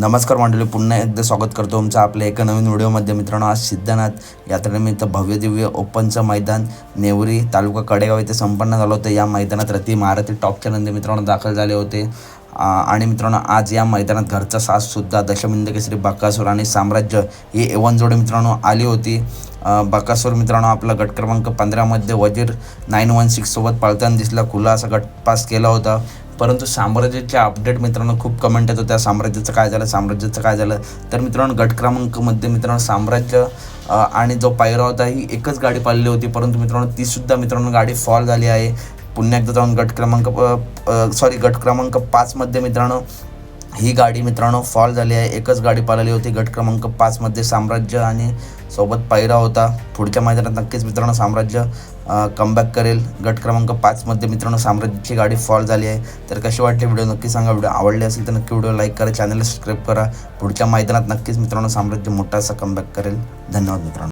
नमस्कार मंडळी पुन्हा एकदा स्वागत करतो तुमचं आपल्या एका नवीन व्हिडिओमध्ये. मित्रांनो आज सिद्धनाथ यात्रेनिमित्त भव्य दिव्य ओपनचं मैदान नेवरी तालुका कडेगाव इथे संपन्न झालं होतं. या मैदानात रती महारथी टॉपच्या नंदी मित्रांनो दाखल झाले होते. आणि मित्रांनो आज या मैदानात घरचा साससुद्धा दशमिंद केसरी बकासूर आणि साम्राज्य ही एवन जोडी मित्रांनो आली होती. बकासूर मित्रांनो आपला गट क्रमांक पंधरामध्ये वजीर नाईन वन सिक्ससोबत पळताना दिसला. खुला असा गट पास केला होता. परंतु साम्राज्याचे अपडेट मित्रांनो खूप कमेंट येतो होत्या. साम्राज्याचं काय झालं? साम्राज्याचं काय झालं? तर मित्रांनो गट क्रमांकमध्ये मित्रांनो साम्राज्य आणि जो पायरा होता ही एकच गाडी पाळली होती. परंतु मित्रांनो तीसुद्धा मित्रांनो गाडी फॉल झाली आहे. पुन्हा एकदा जाऊन गट क्रमांक सॉरी गट क्रमांक पाचमध्ये मित्रांनो ही गाडी मित्रांनो फॉल झाली आहे. एकच गाडी पाळली होती. गट क्रमांक पाचमध्ये साम्राज्य आणि सोबत पायरा होता. पुढच्या मैदानात नक्कीच मित्रांनो साम्राज्य कमबॅक करेल. गट क्रमांक पाचमध्ये मित्रांनो साम्राज्याची गाडी फॉल झाली आहे. तर कशी वाटली व्हिडिओ नक्की सांगा. व्हिडिओ आवडले असेल तर नक्की व्हिडिओ लाईक करा. चॅनलला सबस्क्राईब करा. पुढच्या मैदानात नक्कीच मित्रांनो साम्राज्य मोठा असा कमबॅक करेल. धन्यवाद मित्रांनो.